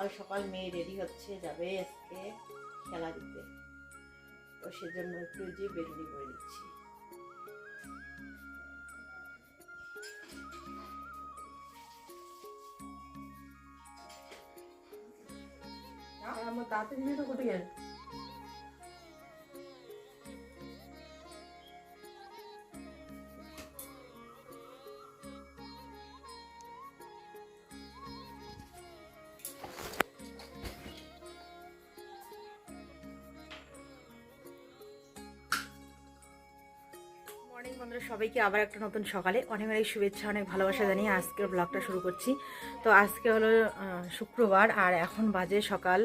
সকাল সকাল মেয়ে রেডি হচ্ছে, যাবে আজকে খেলা দিতে। তো সেজন্য একটু যে বেরুনি করে দিচ্ছি। আমার দাঁতের মেয়েটা কোথায় গেল? সবাইকে আবার একটা নতুন সকালে অনেক অনেক শুভেচ্ছা অনেক ভালোবাসা জানিয়ে আজকের ব্লগটা শুরু করছি। তো আজকে হলো শুক্রবার আর এখন বাজে সকাল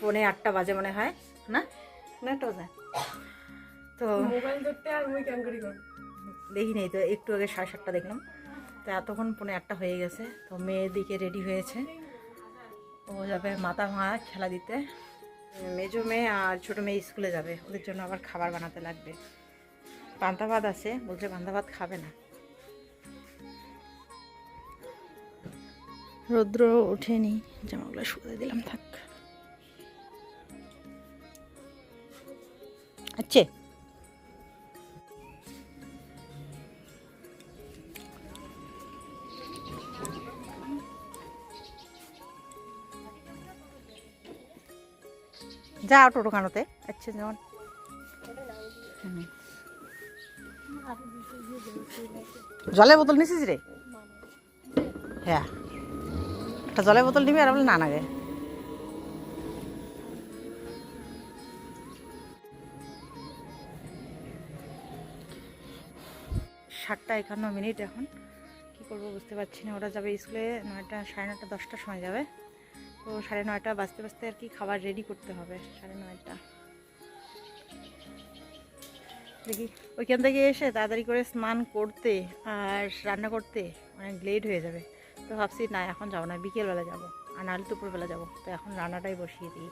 পৌনে আটটা বাজে মনে হয় না? বাজে। তো কর দেখি নেই তো একটু আগে সাড়ে সাতটা দেখলাম। তো এতক্ষণ পৌনে আটটা হয়ে গেছে তো মেয়ের দিকে রেডি হয়েছে। ও যাবে মাথা ভাঙা খেলা দিতে। মেজো মেয়ে আর ছোটো মেয়ে স্কুলে যাবে ওদের জন্য আবার খাবার বানাতে লাগবে। পান্তা ভাত আছে বলছে পান্তা ভাত খাবে না। রৌদ্র ওঠেনি জামাগুলো শুকাতে দিলাম থাক। আচ্ছা। যাও টোটো কানোতে। আচ্ছা যেমন হুম। জলের বোতল নিছিস রে? হ্যাঁ। একটা জলের বোতল নিবি আর বলে, না নাগে সাতটা একান্ন মিনিট এখন। কি করব বুঝতে পারছি না। ওরা যাবে স্কুলে নয়টা, সাড়ে নয়টা, দশটার সময় যাবে। তো সাড়ে নয়টা বাজতে বাজতে আর কি খাবার রেডি করতে হবে, সাড়ে নয়টা। দেখি। ওইখান থেকে এসে তাড়াতাড়ি করে স্নান করতে আর রান্না করতে অনেক লেট হয়ে যাবে। তো ভাবছি, না, এখন যাব না, বিকেলবেলা যাব, আর নাহলে দুপুরবেলা যাব। তো এখন রান্নাটাই বসিয়ে দিই।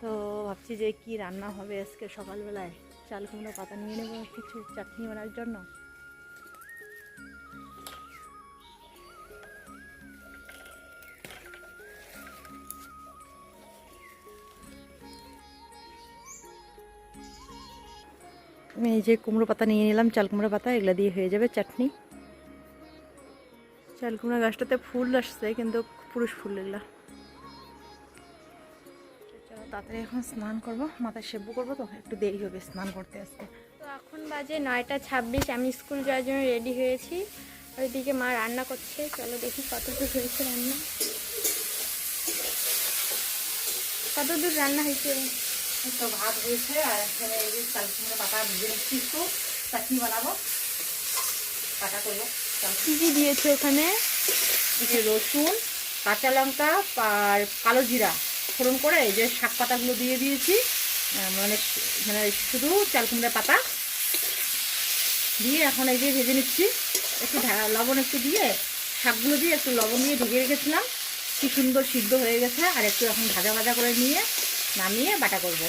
তো ভাবছি যে কি রান্না হবে আজকে সকালবেলায়? চাল, কুমড়ো, পাতা নিয়ে নেব কিছু, চাটনি বানার জন্য। আমি এই যে কুমড়ো পাতা নিয়ে নিলাম, চাল কুমড়ো পাতা, এগুলো দিয়ে হয়ে যাবে চাটনি। চাল কুমড়ো গাছটাতে ফুল আসছে, কিন্তু পুরুষ ফুল এগুলা। চলো তাড়াতাড়ি এখন স্নান করব, মাথায় সেব্বু করব, তো একটু দেরি হবে স্নান করতে আসতে তো এখন বাজে নয়টা ছাব্বিশ, আমি স্কুল যাওয়ার জন্য রেডি হয়েছি। ওইদিকে মা রান্না করছে, চলো দেখি কতদূর হয়েছে রান্না। কতদূর রান্না হয়েছে? তো ভাত হয়েছে আর এখানে এই যে চাল কুমড়ো পাতা ভিজে নিচ্ছি একটু। চাটনি বানাবো? কাটা করব। কী কী দিয়েছে ওখানে যে রসুন কাঁচা লঙ্কা আর কালো জিরা। ফোড়ন করে এই যে শাক পাতাগুলো দিয়ে দিয়েছি। মানে মানে শুধু চাল কুমড়া পাতা। দিয়ে এখন এই যে ভেজে নিচ্ছি। একটু লবণ একটু দিয়ে শাকগুলো দিয়ে একটু লবণ দিয়ে ঢেকে রেখেছিলাম। কি সুন্দর সিদ্ধ হয়ে গেছে আর একটু এখন ভাজা ভাজা করে নিয়ে নামিয়ে বাটা করব।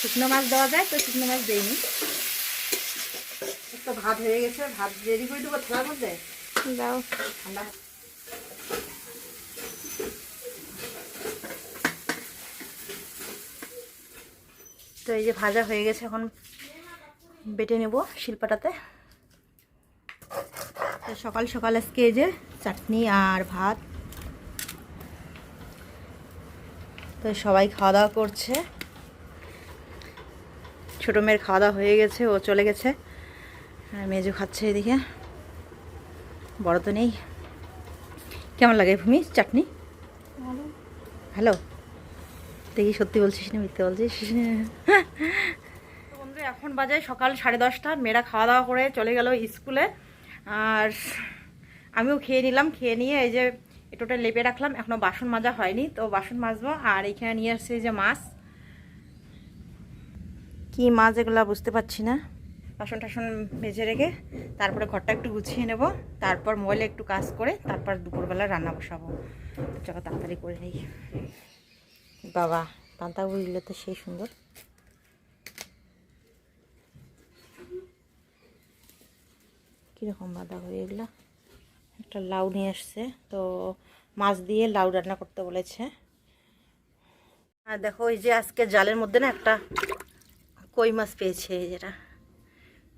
শুকনো মাছ দেওয়া যায় তো শুকনো মাছ দেয়নি একটু ভাত হয়ে গেছে ভাত রেডি করে দেবো থালার মধ্যে দাও। ঠান্ডা। তো এই যে ভাজা হয়ে গেছে এখন বেটে নেব শিল্পাটাতে। তো সকাল সকাল আজকে এই যে চাটনি আর ভাত তো সবাই খাওয়া দাওয়া করছে। ছোটো মেয়ের খাওয়া দাওয়া হয়ে গেছে, ও চলে গেছে। আর মেজো খাচ্ছে এদিকে। বড় তো নেই। কেমন লাগে ভূমি? চাটনি? হ্যালো দেখি সত্যি বলছিস না মিথ্যে বলছিস? বন্ধুরা এখন বাজে সকাল সাড়ে দশটা। মেয়েরা খাওয়া দাওয়া করে চলে গেল স্কুলে। আর আমিও খেয়ে নিলাম। খেয়ে নিয়ে এই যে এটোটা লেপে রাখলাম এখনও বাসন মাজা হয়নি তো বাসন মাজবো আর এখানে নিয়ে আসছে যে মাছ। কি মাছ এগুলা বুঝতে পারছি না। বাসন টাসন ভেজে রেখে তারপরে ঘরটা একটু গুছিয়ে নেব তারপর মোবাইলে একটু কাজ করে তারপর দুপুরবেলা রান্না বসাবো। চলো তাড়াতাড়ি করে নিই। বাবা পান্তা বুঝলে তো সেই সুন্দর। কীরকম বাঁধাকপি এগুলা? একটা লাউ নিয়ে আসছে। তো মাছ দিয়ে লাউ রান্না করতে বলেছে। আর দেখো, এই যে আজকে জালের মধ্যে না একটা কই মাছ পেয়েছে যেটা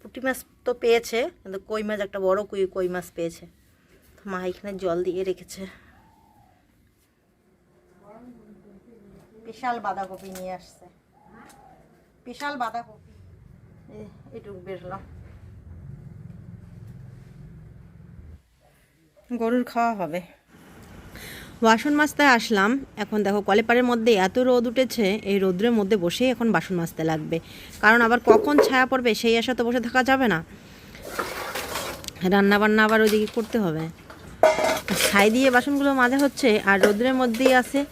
পুঁটি মাছ তো পেয়েছে, কিন্তু কই মাছ, একটা বড় কই কই মাছ পেয়েছে। মা এখানে জল দিয়ে রেখেছে। বিশাল বাঁধাকপি নিয়ে আসছে। বিশাল বাঁধাকপি। এই- এইটুকু বেরলাম গরুর খাওয়া হবে। বাসন মাজতে আসলাম। এখন দেখো কলেপারের মধ্যে এত রোদ উঠেছে, এই রোদ্রের মধ্যে বসেই এখন বাসন মাজতে লাগবে। কারণ আবার কখন ছায়া পড়বে সেই আশা তো বসে থাকা যাবে না। রান্না বান্না আবার ওইদিকে করতে হবে। ছাই দিয়ে বাসনগুলো মাজা হচ্ছে, আর রোদ্রের মধ্যেই আছে,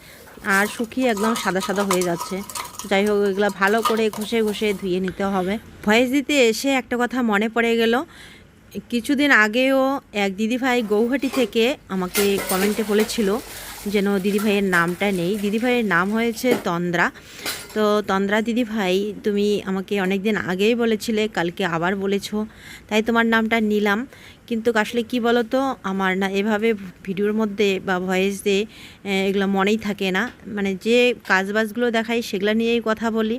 আর শুকিয়ে একদম সাদা সাদা হয়ে যাচ্ছে। যাই হোক, এগুলো ভালো করে ঘষে ঘষে ধুয়ে নিতে হবে। ভয়েস দিতে এসে একটা কথা মনে পড়ে গেল কিছুদিন আগেও এক দিদিভাই গৌহাটি থেকে আমাকে কমেন্টে বলেছিল যেন দিদিভাইয়ের নামটা নেই। দিদিভাইয়ের নাম হয়েছে তন্দ্রা। তো তন্দ্রা দিদিভাই, তুমি আমাকে অনেক দিন আগেই বলেছিলে, কালকে আবার বলেছ, তাই তোমার নামটা নিলাম। কিন্তু আসলে কি বলো তো আমার না এভাবে ভিডিওর মধ্যে বা ভয়েস দিয়ে এগুলো মনেই থাকে না। মানে যে কাজবাজগুলো দেখাই, সেগুলো নিয়েই কথা বলি।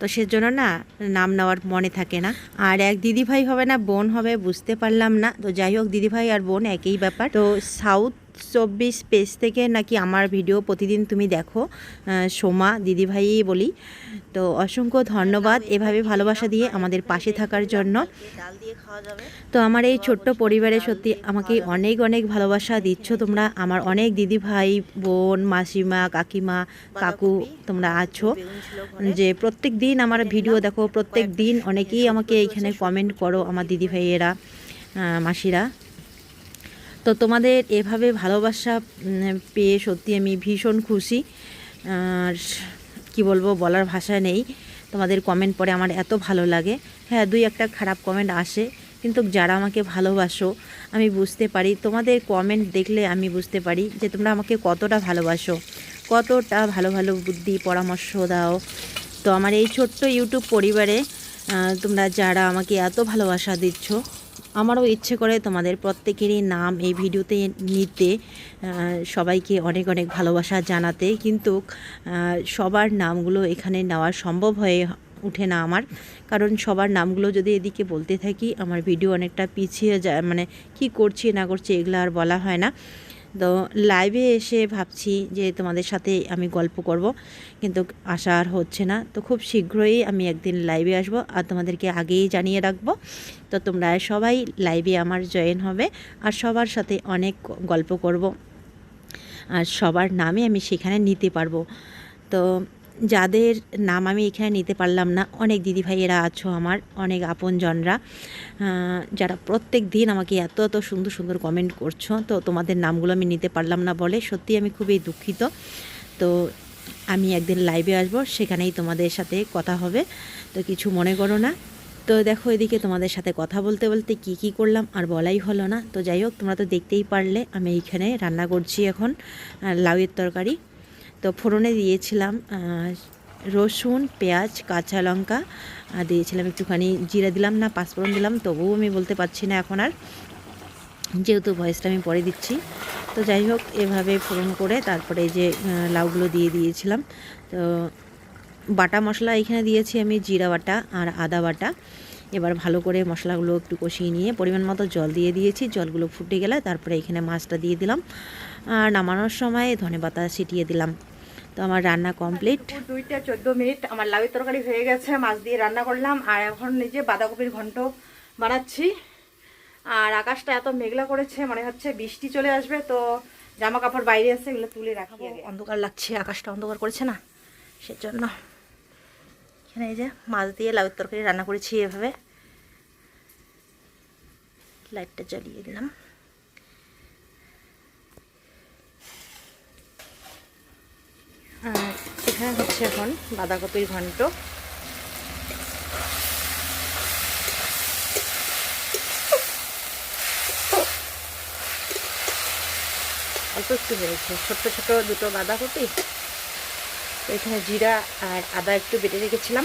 তো সেজন্য না নাম নেওয়ার মনে থাকে না। আর এক দিদিভাই হবে না, বোন হবে বুঝতে পারলাম না। তো যাই হোক, দিদিভাই আর বোন একই ব্যাপার। তো সাউথ চব্বিশ পেজ থেকে নাকি আমার ভিডিও প্রতিদিন তুমি দেখো সোমা দিদিভাইই বলি। তো অসংখ্য ধন্যবাদ এভাবে ভালোবাসা দিয়ে আমাদের পাশে থাকার জন্য। তো আমার এই ছোট্ট পরিবারে সত্যি আমাকে অনেক অনেক ভালোবাসা দিচ্ছ তোমরা। আমার অনেক দিদি ভাই বোন, মাসিমা, কাকিমা, কাকু তোমরা আছো। যে প্রত্যেক দিন আমার ভিডিও দেখো, প্রত্যেক দিন অনেকেই আমাকে এইখানে কমেন্ট করো, আমার দিদি ভাইয়েরা মাসিরা। তো তোমাদের এভাবে ভালোবাসা পেয়ে সত্যি আমি ভীষণ খুশি। আর কি বলব, বলার ভাষা নেই। তোমাদের কমেন্ট পড়ে আমার এত ভালো লাগে। হ্যাঁ দুই একটা খারাপ কমেন্ট আসে, কিন্তু যারা আমাকে ভালোবাসো, আমি বুঝতে পারি। তোমাদের কমেন্ট দেখলে আমি বুঝতে পারি যে তোমরা আমাকে কতটা ভালোবাসো, কতটা ভালো ভালো বুদ্ধি, পরামর্শ দাও। তো আমার এই ছোট্ট ইউটিউব পরিবারে তোমরা যারা আমাকে এত ভালোবাসা দিচ্ছ আমারও ইচ্ছে করে তোমাদের প্রত্যেকেরই নাম এই ভিডিওতে নিতে সবাইকে অনেক অনেক ভালোবাসা জানাতে, কিন্তু সবার নামগুলো এখানে নেওয়া সম্ভব হয়ে উঠে না আমার। কারণ সবার নামগুলো যদি এদিকে বলতে থাকি, আমার ভিডিও অনেকটা পিছিয়ে যায় মানে কি করছি না করছি এগুলো আর বলা হয় না। তো লাইভে এসে ভাবছি যে তোমাদের সাথে আমি গল্প করব, কিন্তু আশা আর হচ্ছে না। তো খুব শীঘ্রই আমি একদিন লাইভে আসব আর তোমাদেরকে আগেই জানিয়ে রাখব। তো তোমরা সবাই লাইভে আমার জয়েন হবে আর সবার সাথে অনেক গল্প করব। আর সবার নামে আমি সেখানে নিতে পারব। তো যাদের নাম আমি এখানে নিতে পারলাম না, অনেক দিদিভাইয়েরা আছো আমার, অনেক আপনজনরা যারা প্রত্যেক দিন আমাকে এত এত সুন্দর সুন্দর কমেন্ট করছ, তো তোমাদের নামগুলো আমি নিতে পারলাম না বলে সত্যি আমি খুবই দুঃখিত। তো আমি একদিন লাইভে আসব, সেখানেই তোমাদের সাথে কথা হবে, তো কিছু মনে করো না। তো দেখো এদিকে তোমাদের সাথে কথা বলতে বলতে কি কি করলাম আর বলাই হলো না। তো যাই হোক, তোমরা তো দেখতেই পারলে, আমি এইখানে রান্না করছি এখন লাউয়ের তরকারি। তো ফোড়নে দিয়েছিলাম রসুন, পেঁয়াজ, কাঁচা লঙ্কা দিয়েছিলাম একটুখানি জিরা দিলাম না, পাঁচফোড়ন দিলাম, তবুও আমি বলতে পারছি না এখন আর। যেহেতু ভয়েসটা আমি পরে দিচ্ছি। তো যাই হোক, এভাবে ফোড়ন করে তারপরে যে লাউগুলো দিয়ে দিয়েছিলাম। তো বাটা মশলা এখানে দিয়েছি আমি জিরা বাটা আর আদা বাটা। এবার ভালো করে মশলাগুলো একটু কষিয়ে নিয়ে পরিমাণ মতো জল দিয়ে দিয়েছি। জলগুলো ফুটে গেলে তারপরে এখানে মাছটা দিয়ে দিলাম। আর নামানোর সময় ধনে পাতা ছিটিয়ে দিলাম। তো আমার রান্না কমপ্লিট। দুইটা চোদ্দ মিনিট আমার লাউয়ের তরকারি হয়ে গেছে মাছ দিয়ে রান্না করলাম। আর এখন নিজে বাঁধাকপির ঘন্ট বানাচ্ছি। আর আকাশটা এত মেঘলা করেছে মনে হচ্ছে বৃষ্টি চলে আসবে তো জামা কাপড় বাইরে আছে এগুলো তুলে রাখি আগে। অন্ধকার লাগছে আকাশটা অন্ধকার করেছে না সেজন্য। এখানে এই যে মাছ দিয়ে লাউয়ের তরকারি রান্না করেছি এভাবে। লাইটটা জ্বালিয়ে দিলাম। এখানে হচ্ছে এখন বাঁধাকপির ঘন্ট। অল্প একটু বেড়েছে ছোট্ট ছোট দুটো বাঁধাকপি। এখানে জিরা আর আদা একটু বেটে রেখেছিলাম।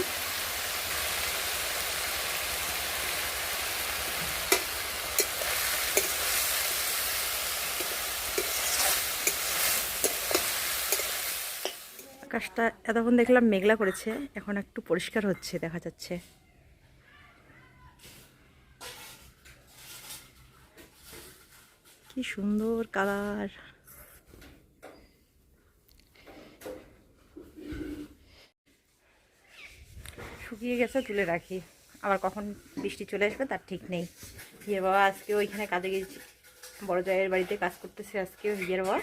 আকাশটা এতক্ষণ দেখলাম মেঘলা করেছে, এখন একটু পরিষ্কার হচ্ছে, দেখা যাচ্ছে। কি সুন্দর কালার। শুকিয়ে গেছে, তুলে রাখি। আবার কখন বৃষ্টি চলে আসবে তার ঠিক নেই। হিয়ের বাবা আজকে ওইখানে কাজে গেছি। বড় জায়ের বাড়িতে কাজ করতেছে আজকে হিয়ের বাবা।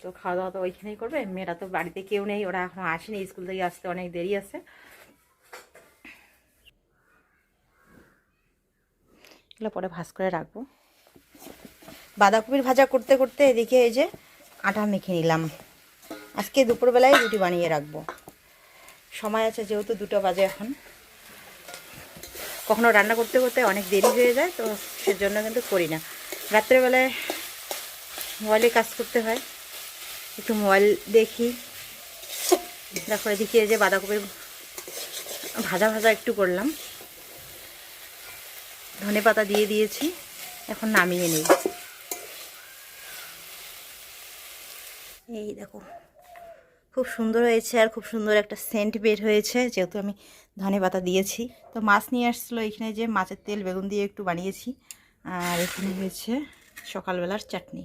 তো খাওয়া দাওয়া তো ওইখানেই করবে। মেয়েরা তো বাড়িতে কেউ নেই, ওরা এখনও আসেনি, স্কুল থেকে আসতে অনেক দেরি আছে। এগুলো পরে ভাজ করে রাখব। বাঁধাকপির ভাজা করতে করতে এদিকে এই যে আটা মেখে নিলাম। আজকে দুপুরবেলায় রুটি বানিয়ে রাখব। সময় আছে যেহেতু দুটো বাজে এখন। কখনো রান্না করতে করতে অনেক দেরি হয়ে যায়, তো সেজন্য কিন্তু করি না। রাত্রেবেলায় মোবাইলে কাজ করতে হয়। একটু মোবাইল দেখি। দেখো, এদিকে যে বাঁধাকপির ভাজা ভাজা একটু করলাম। ধনে পাতা দিয়ে দিয়েছি, এখন নামিয়ে নিই। এই দেখো, খুব সুন্দর হয়েছে আর খুব সুন্দর একটা সেন্ট বের হয়েছে, যেহেতু আমি ধনে পাতা দিয়েছি। তো মাছ নিয়ে আসছিল এখানে যে মাছের তেল বেগুন দিয়ে একটু বানিয়েছি, আর এখানে হয়েছে সকালবেলার চাটনি।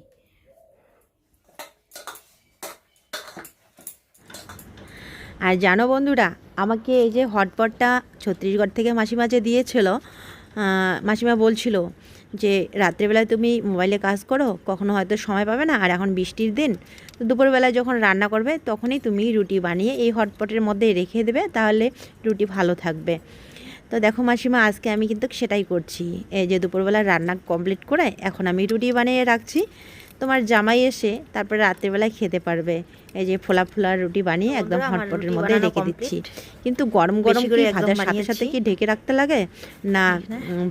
আর জানো বন্ধুরা, আমাকে এই যে হটপটটা ছত্তিশগড় থেকে মাসিমা যে দিয়েছিল মাসিমা বলছিল যে, রাত্রেবেলায় তুমি মোবাইলে কাজ করো, কখনো হয়তো সময় পাবে না, আর এখন বৃষ্টির দিন, তো দুপুরবেলায় যখন রান্না করবে, তখনই তুমি রুটি বানিয়ে এই হটপটের মধ্যে রেখে দেবে, তাহলে রুটি ভালো থাকবে। তো দেখো মাসিমা, আজকে আমি কিন্তু সেটাই করছি। এই যে দুপুরবেলা রান্না কমপ্লিট করে, এখন আমি রুটি বানিয়ে রাখছি। তোমার জামাই এসে তারপরে রাত্রেবেলায় খেতে পারবে। এই যে ফোলা ফোলা রুটি বানিয়ে একদম হটপটের মধ্যে রেখে দিচ্ছি। কিন্তু গরম গরম করে ভাজার সাথে সাথে কি ঢেকে রাখতে লাগে? না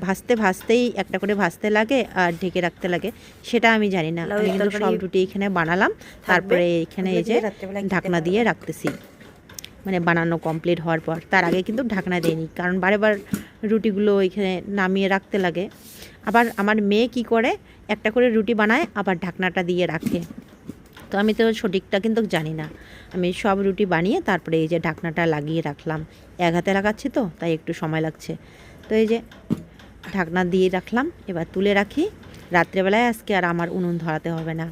ভাজতে ভাজতেই একটা করে ভাজতে লাগে আর ঢেকে রাখতে লাগে। সেটা আমি জানি না। আমি কিন্তু সব রুটি এখানে বানালাম। তারপরে এখানে এই যে ঢাকনা দিয়ে রাখতেছি। মানে বানানো কমপ্লিট হওয়ার পর। তার আগে কিন্তু ঢাকনা দেয়নি কারণ বারে বার রুটিগুলো এখানে নামিয়ে রাখতে লাগে। আবার আমার মেয়ে কি করে? একটা করে রুটি বানায়, আবার ঢাকনাটা দিয়ে রাখে। তো আমি তো সঠিকটা কিন্তু জানি না। আমি সব রুটি বানিয়ে তারপরে এই যে ঢাকনাটা লাগিয়ে রাখলাম। এক হাতে লাগাচ্ছি তো, তাই একটু সময় লাগছে। তো এই যে ঢাকনা দিয়ে রাখলাম, এবার তুলে রাখি। রাত্রেবেলায় আজকে আর আমার উনুন ধরাতে হবে না।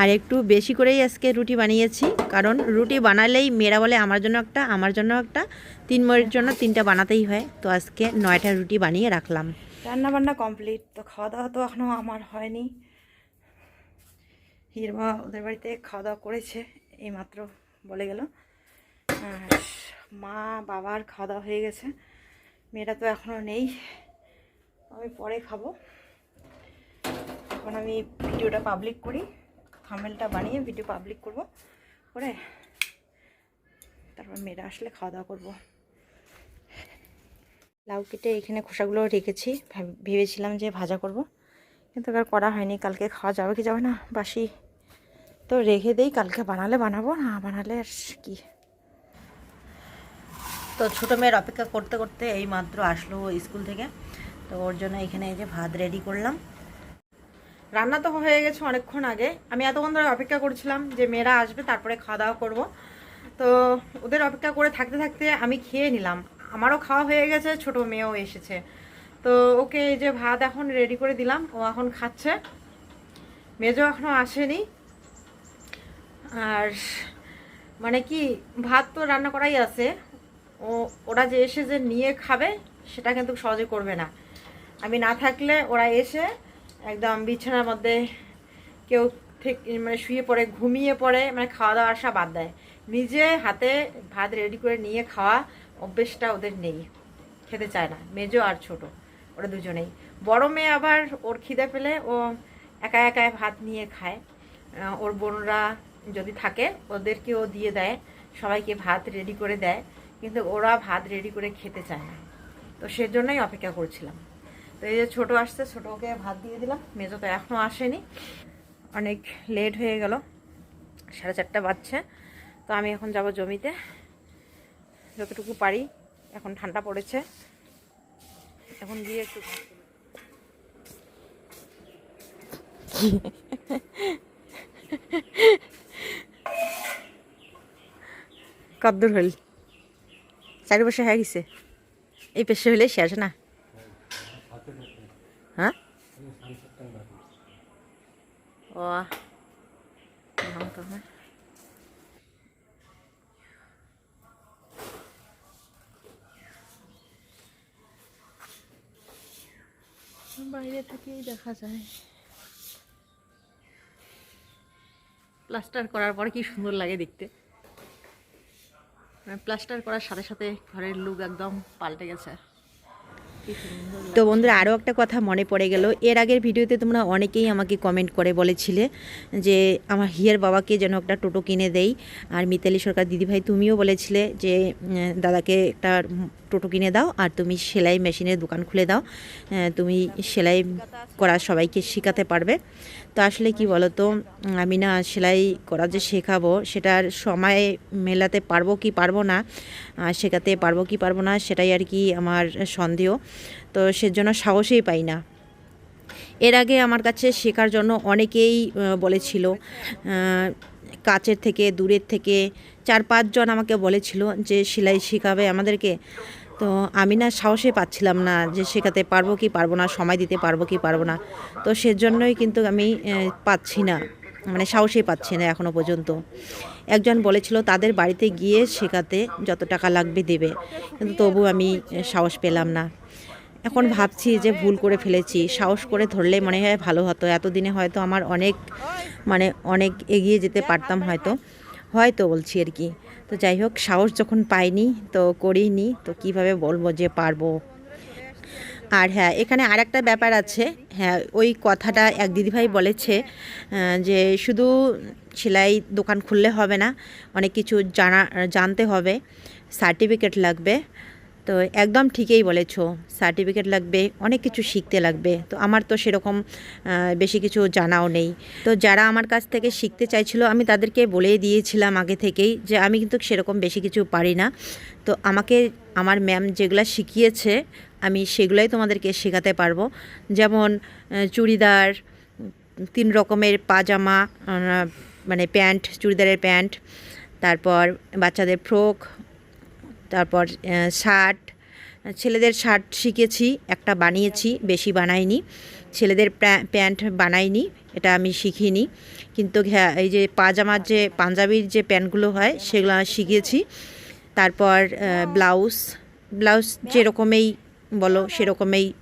আর একটু বেশি করেই আজকে রুটি বানিয়েছি, কারণ রুটি বানালেই মেয়েরা বলে আমার জন্য একটা, আমার জন্য একটা, তিন ময়ের জন্য তিনটা বানাতেই হয়। তো আজকে নয়টা রুটি বানিয়ে রাখলাম। রান্না বান্না কমপ্লিট। তো খাওয়া দাওয়া তো এখনও আমার হয়নি। হিরমা ওদের বাড়িতে খাওয়া দাওয়া করেছে, এইমাত্র বলে গেল। মা, বাবার খাওয়া দাওয়া হয়ে গেছে। মেয়েরা তো এখনও নেই। আমি পরে খাব। এখন আমি ভিডিওটা পাবলিক করি। থামেলটা বানিয়ে ভিডিও পাবলিক করব। করে তারপর মেয়েরা আসলে খাওয়া দাওয়া করব। লাউ কেটে এখানে খোসাগুলো রেখেছি। ভাব- ভেবেছিলাম যে ভাজা করব। কিন্তু আর করা হয়নি। কালকে খাওয়া যাবে কি যাবে না বাসি। তো রেখে দেই। কালকে বানালে বানাবো, না বানালে আর কি। তো ছোটো মেয়ের অপেক্ষা করতে করতে এই মাত্র আসলো স্কুল থেকে। তো ওর জন্য এখানে এই যে ভাত রেডি করলাম। রান্না তো হয়ে গেছে অনেকক্ষণ আগে। আমি এতক্ষণ ধরে অপেক্ষা করছিলাম যে মেয়েরা আসবে, তারপরে খাওয়া দাওয়া করব। তো ওদের অপেক্ষা করে থাকতে থাকতে আমি খেয়ে নিলাম। আমারও খাওয়া হয়ে গেছে, ছোট মেয়েও এসেছে। তো ওকে এই যে ভাত এখন রেডি করে দিলাম, ও এখন খাচ্ছে। মেজো এখনও আসেনি। আর মানে কি, ভাত তো রান্না করাই আছে। ও, ওরা যে এসে যে নিয়ে খাবে, সেটা কিন্তু সহজে করবে না। আমি না থাকলে ওরা এসে একদম বিছানার মধ্যে কেউ ঠিক মানে শুয়ে পড়ে, ঘুমিয়ে পড়ে মানে খাওয়া দাওয়া আসা বাদ দেয়। নিজে হাতে ভাত রেডি করে নিয়ে খাওয়া অভ্যেসটা ওদের নেই, খেতে চায় না, মেজো আর ছোট, ওরা দুজনেই। বড় মেয়ে আবার ওর খিদে পেলে ও একা একা ভাত নিয়ে খায়। ওর বোনরা যদি থাকে ওদেরকে ও দিয়ে দেয়, সবাইকে ভাত রেডি করে দেয়, কিন্তু ওরা ভাত রেডি করে খেতে চায় না। তো সেজন্যই অপেক্ষা করছিলাম। তো এই যে ছোটো আসছে, ছোটোকে ভাত দিয়ে দিলাম, মেজো তো এখনও আসেনি। অনেক লেট হয়ে গেল, সাড়ে চারটা বাজছে। তো আমি এখন যাব জমিতে। যতটুকু পারি, এখন ঠান্ডা পড়েছে এখন গিয়ে একটু। কদ্দূর হইল চারি বছর হয়ে গেছে এই পেশে হইলে শেষ না হ্যাঁ ও হয়। বাইরে থেকেই দেখা যায়। প্লাস্টার করার পরে কি সুন্দর লাগে দেখতে। মানে প্লাস্টার করার সাথে সাথে ঘরের লুক একদম পাল্টে গেছে। তো বন্ধুরা আরও একটা কথা মনে পড়ে গেল। এর আগের ভিডিওতে তোমরা অনেকেই আমাকে কমেন্ট করে বলেছিলে যে, আমার হিয়ার বাবাকে যেন একটা টোটো কিনে দেই। আর মিতালি সরকার, দিদিভাই, তুমিও বলেছিলে যে দাদাকে একটা টোটো কিনে দাও আর তুমি সেলাই মেশিনের দোকান খুলে দাও। তুমি সেলাই করা সবাইকে শেখাতে পারবে। তো আসলে কি বলো তো আমি না সেলাই করা যে শেখাবো সেটার সময় মেলাতে পারব কি পারব না শেখাতে পারব কি পারব না সেটাই আর কি আমার সন্দেহ। তো সেজন্য সাহসই পাই না। এর আগে আমার কাছে শেখার জন্য অনেকেই বলেছিল কাছের থেকে, দূরের থেকে, চার পাঁচজন আমাকে বলেছিল যে, সেলাই শেখাবে আমাদেরকে? তো আমি না সাহসে পাচ্ছিলাম না যে শেখাতে পারব কি পারব না, সময় দিতে পারব কি পারব না। তো সেজন্যই কিন্তু আমি পাচ্ছি না মানে সাহসই পাচ্ছি না এখনও পর্যন্ত। একজন বলেছিল, তাদের বাড়িতে গিয়ে শেখাতে যত টাকা লাগবে দেবে। কিন্তু তবু আমি সাহস পেলাম না। এখন ভাবছি যে ভুল করে ফেলেছি। সাহস করে ধরলে মনে হয় ভালো হতো। এতদিনে হয়তো আমার অনেক মানে অনেক এগিয়ে যেতে পারতাম হয়তো। হয়তো বলছি আর কি। তো যাই হোক, সাহস যখন পাইনি তো করিনি, তো কীভাবে বলব যে পারব? আর হ্যাঁ এখানে আর একটা ব্যাপার আছে। হ্যাঁ ওই কথাটা এক দিদিভাই বলেছে যে শুধু সেলাই দোকান খুললে হবে না, অনেক কিছু জানা, জানতে হবে, সার্টিফিকেট লাগবে। তো একদম ঠিকই বলেছ সার্টিফিকেট লাগবে, অনেক কিছু শিখতে লাগবে। তো আমার তো সেরকম বেশি কিছু জানাও নেই। তো যারা আমার কাছ থেকে শিখতে চাইছিল, আমি তাদেরকে বলেই দিয়েছিলাম আগে থেকেই যে আমি কিন্তু সেরকম বেশি কিছু পারি না। তো আমাকে, আমার ম্যাম যেগুলো শিখিয়েছে, আমি সেগুলোই তোমাদেরকে শেখাতে পারব। যেমন চুড়িদার, তিন রকমের পাজামা মানে প্যান্ট, চুড়িদারের প্যান্ট, তারপর বাচ্চাদের ফ্রক তারপর শার্ট, ছেলেদের শার্ট শিখেছি, একটা বানিয়েছি, বেশি বানাইনি। ছেলেদের প্যা- প্যান্ট বানাইনি, এটা আমি শিখিনি। কিন্তু এই যে পাজামার যে, পাঞ্জাবির যে প্যান্টগুলো হয়, সেগুলো শিখেছি। তারপর ব্লাউজ ব্লাউজ যেরকমেই বলো, সেরকমেই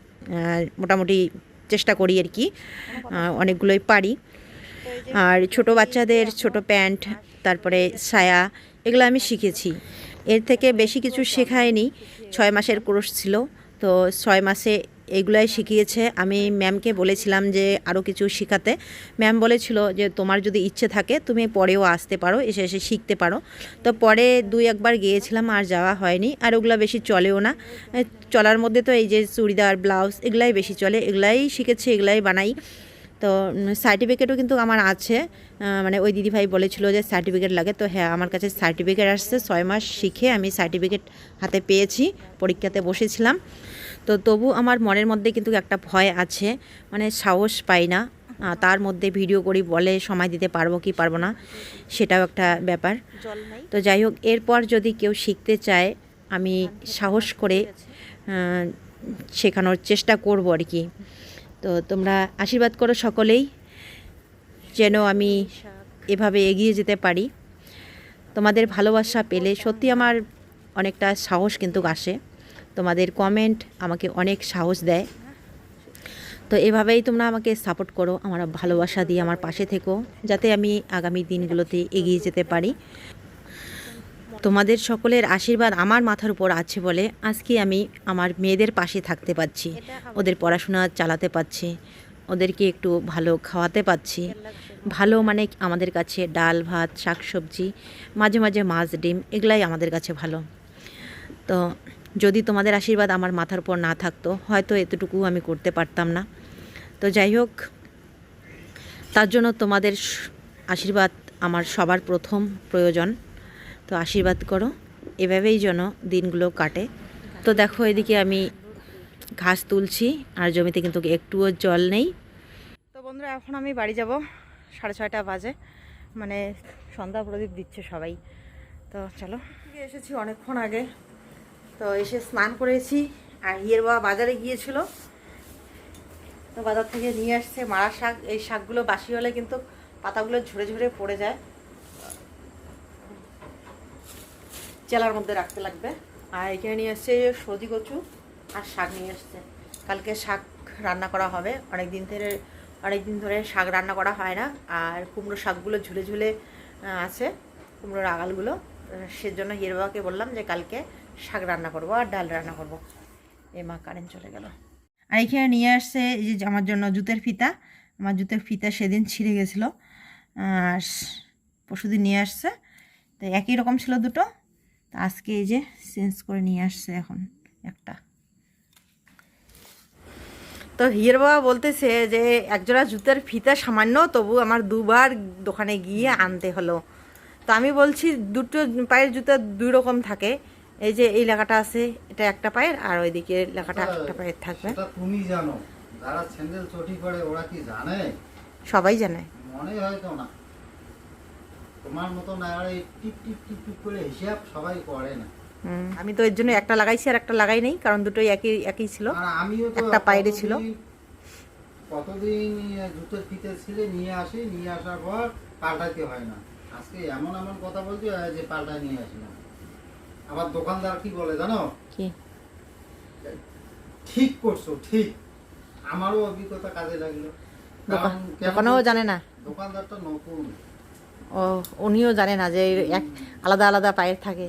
মোটামুটি চেষ্টা করি আর কি অনেকগুলোই পারি। আর ছোট বাচ্চাদের ছোট প্যান্ট, তারপরে সায়া, এগুলো আমি শিখেছি। এর থেকে বেশি কিছু শেখায়নি। ছয় মাসের কোর্স ছিল, তো ছয় মাসে এগুলাই শিখিয়েছে। আমি ম্যামকে বলেছিলাম যে আরও কিছু শেখাতে। ম্যাম বলেছিল যে তোমার যদি ইচ্ছে থাকে তুমি পরেও আসতে পারো, এসে এসে শিখতে পারো। তো পরে দুই একবার গিয়েছিলাম, আর যাওয়া হয়নি। আর ওগুলো বেশি চলেও না। চলার মধ্যে তো এই যে চুড়িদার, ব্লাউজ এগুলাই বেশি চলে। এগুলাই শিখেছি, এগুলাই বানাই। তো সার্টিফিকেটও কিন্তু আমার আছে। মানে ওই দিদিভাই বলেছিল যে সার্টিফিকেট লাগে। তো হ্যাঁ আমার কাছে সার্টিফিকেট আসছে। ছয় মাস শিখে আমি সার্টিফিকেট হাতে পেয়েছি। পরীক্ষাতে বসেছিলাম। তো তবু আমার মনের মধ্যে কিন্তু একটা ভয় আছে। মানে সাহস পাই না। তার মধ্যে ভিডিও করি বলে সময় দিতে পারব কি পারব না সেটাও একটা ব্যাপার। তো যাই হোক এরপর যদি কেউ শিখতে চায় আমি সাহস করে শেখানোর চেষ্টা করব আর কি। তো তোমরা আশীর্বাদ করো সকলেই যেন আমি এভাবে এগিয়ে যেতে পারি। তোমাদের ভালোবাসা পেলে সত্যি আমার অনেকটা সাহস কিন্তু আসে। তোমাদের কমেন্ট আমাকে অনেক সাহস দেয়। তো এভাবেই তোমরা আমাকে সাপোর্ট করো, আমার ভালোবাসা দিয়ে আমার পাশে থেকো, যাতে আমি আগামী দিনগুলোতে এগিয়ে যেতে পারি। তোমাদের সকলের আশীর্বাদ আমার মাথার উপর আছে বলে আজকে আমি আমার মেয়েদের পাশে থাকতে পারছি, ওদের পড়াশোনা চালাতে পারছি, ওদেরকে একটু ভালো খাওয়াতে পারছি, ভালো মানে আমাদের কাছে ডাল, ভাত, শাকসবজি, মাঝে মাঝে মাছ, ডিম এগুলাই আমাদের কাছে ভালো। তো যদি তোমাদের আশীর্বাদ আমার মাথার উপর না থাকতো, হয়তো এতটুকু আমি করতে পারতাম না। তো যাই হোক, তার জন্য তোমাদের আশীর্বাদ আমার সবার প্রথম প্রয়োজন। তো আশীর্বাদ করো। এভাবেই যেন দিনগুলো কাটে। তো দেখো এদিকে আমি ঘাস তুলছি, আর জমিতে কিন্তু একটুও জল নেই। তো বন্ধুরা, এখন আমি বাড়ি যাব, সাড়ে ছয়টা বাজে। মানে সন্ধ্যা প্রদীপ দিচ্ছে সবাই। তো চলো। এসেছি অনেকক্ষণ আগে। তো এসে স্নান করেছি, আর হিয়ের বাবা বাজারে গিয়েছিল। তো বাজার থেকে নিয়ে আসছে মারা শাক। এই শাকগুলো বাসি হলে কিন্তু পাতাগুলো ঝরে ঝরে পড়ে যায়। চেলার মধ্যে রাখতে লাগবে। আর এখানে নিয়ে আসছে সজি কচু আর শাক নিয়ে আসছে কালকে শাক রান্না করা হবে। অনেক দিন ধরে অনেক দিন ধরে শাক রান্না করা হয় না। আর কুমড়ো শাকগুলো ঝুলে ঝুলে আছে, কুমড়োর আগালগুলো। সেজন্য বাবাকে বললাম যে কালকে শাক রান্না করব আর ডাল রান্না করব। এই মা কারেন্ট চলে গেল। আর এখানে নিয়ে আসছে এই যে আমার জন্য জুতের ফিতা। আমার জুতের ফিতা সেদিন ছিঁড়ে গেছিল। আর পরশুদিন নিয়ে আসছে। তো একই রকম ছিল দুটো। আজকে এই যে চেঞ্জ করে নিয়ে আসছে এখন একটা। তো হিয়ের বাবা বলতেছে যে একজোড়া জুতের ফিতা সামান্য তবু আমার দুবার দোকানে গিয়ে আনতে হলো। তো আমি বলছি দুটো পায়ের জুতা দুই রকম থাকে। এই যে এই লেখাটা আছে এটা একটা পায়ের আর ওই ওইদিকে লেখাটা একটা পায়ের থাকবে। তুমি জানো যারা স্যান্ডেল চটি করে ওরা কি জানে? সবাই জানে। মনে হয় তো না। তোমার মতো না আর টিপ টিপ টিপ টিপ করে হিসাব সবাই করে না। আমি তো এর জন্য একটা লাগাইছি আর একটা লাগাই নাই কারণ দুটোই একই একই ছিল। আর আমিও তো একটা পায়েরে ছিল। কতদিন- জুতোর ফিতে ছিলে নিয়ে আসি নিয়ে আসার পর পাল্টাতে হয় না। আজকে এমন এমন কথা বলছি যে পাল্টায় নিয়ে আসলাম আবার দোকানদার কি বলে জানো? কি? ঠিক করছ ঠিক। আমারও অভিজ্ঞতা কাজে লাগল। দোকানেও জানে না। দোকানদারটা নতুন। ও উনিও জানে না যে এক আলাদা আলাদা পায়ের থাকে।